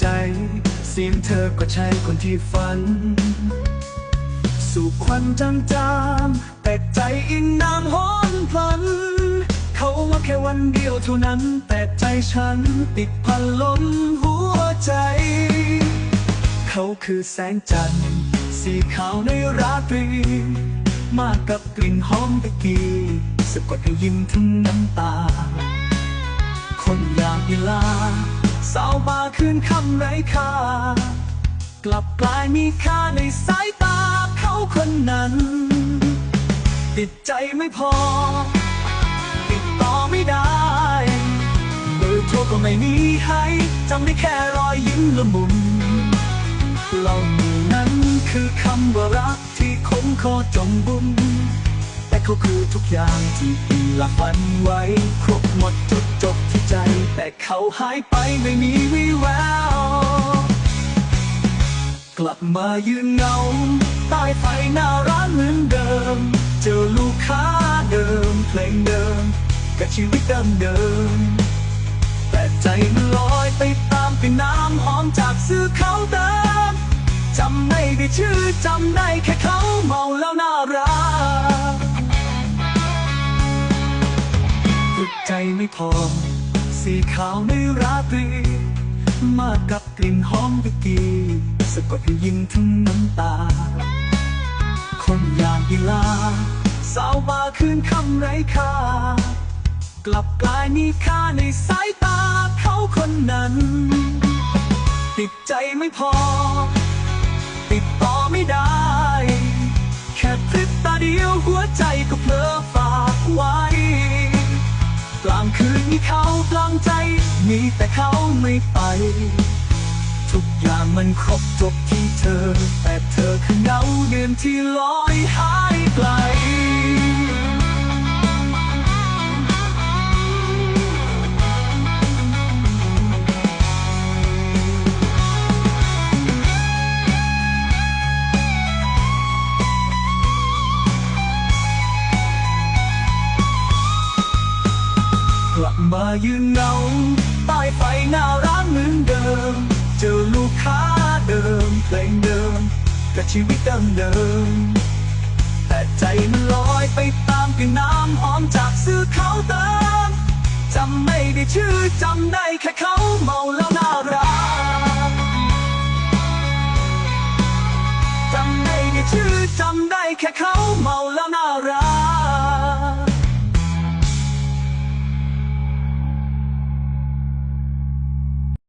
ใจ เสียงเธอก็ใช่คนที่ฝัน สู่ควันจางจางๆแต่ใจอิงนางฮ้อนพลัน เขาว่าแค่วันเดียวเท่านั้น แต่ใจฉันติดพันล้นหัวใจ เขาคือแสงจันทร์สีขาวในราตรี มากับกลิ่นหอมตะกี้สะกดให้ยิ้มทั้งน้ำตา คนอยากเวลา สาวมาคืนคำไร้ค่า กลับกลายมีค่าในสายตาเขาคนนั้น ติดใจไม่พอ ติดต่อไม่ได้เบอร์โทรก็ไม่มีให้จำได้แค่รอยยิ้มละมุนเหล่านั้นคือคำว่ารักที่คงคอจมบุญ เขาคือทุกอย่างที่ปีละฝันไว้ ครบหมดจุดจบที่ใจ แต่เขาหายไปไม่มีวี่แวว กลับมายืนเงาใต้ไฟหน้าร้านเหมือนเดิม เจอลูกค้าเดิม เพลงเดิม กับชีวิตเดิมเดิม แต่ใจมันลอยไปตามกลิ่นน้ำหอมจากซื้อเขาเติมจำไม่ได้ชื่อจำได้แค่เขาเมาแล้วน่ารัก ใจไม่พอ สีขาวในราตรี มากับกลิ่นหอมตะกีสะกดให้ยิ้มทั้งน้ำตา คนอยากกีฬาสาวมาคืนคำไรค่า กลับกลายมีค่าในสายตาเขาคนนั้น ติดใจไม่พอ ติดต่อไม่ได้ แค่พริบตาเดียวหัวใจก็ มีเขาปลองใจ มีแต่เขาไม่ไป ทุกอย่างมันครบจบที่เธอ แต่เธอคือเงาเดือนที่ลอย กลับมายืนเงาใต้ไฟหน้าร้านเหมือนเดิม เจอลูกค้าเดิมเพลงเดิมกับชีวิตเดิมเดิม แต่ใจมันลอยไปตามกลิ่นน้ำหอมจากซื้อเขาเติมจำไม่ได้ชื่อจำได้แค่เขาเมาแล้วน่ารักจำไม่ได้ชื่อจำได้แค่เขาเมาแล้ว